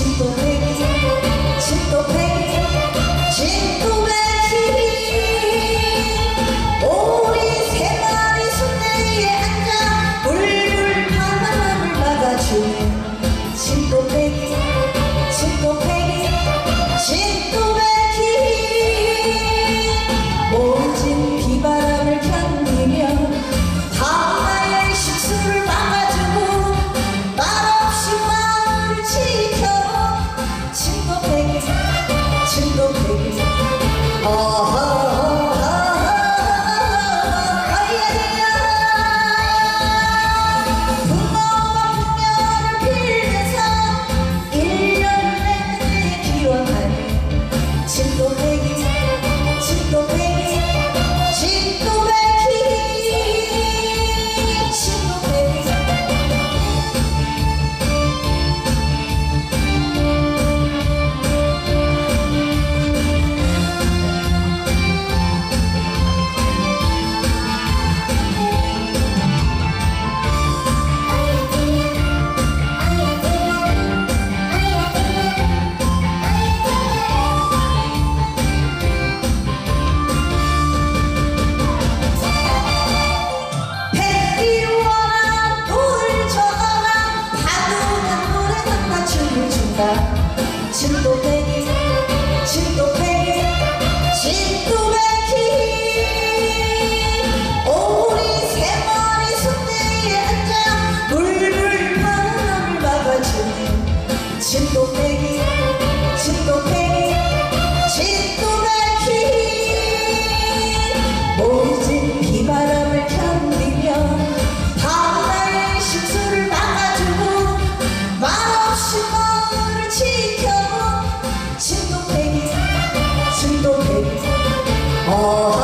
simple. 진동배기 진동배기 진동배기 모이진 비바람을 견디며 바다의 식수를 막아주고 말없이 마음을 지켜고 진동배기 진동배기 어.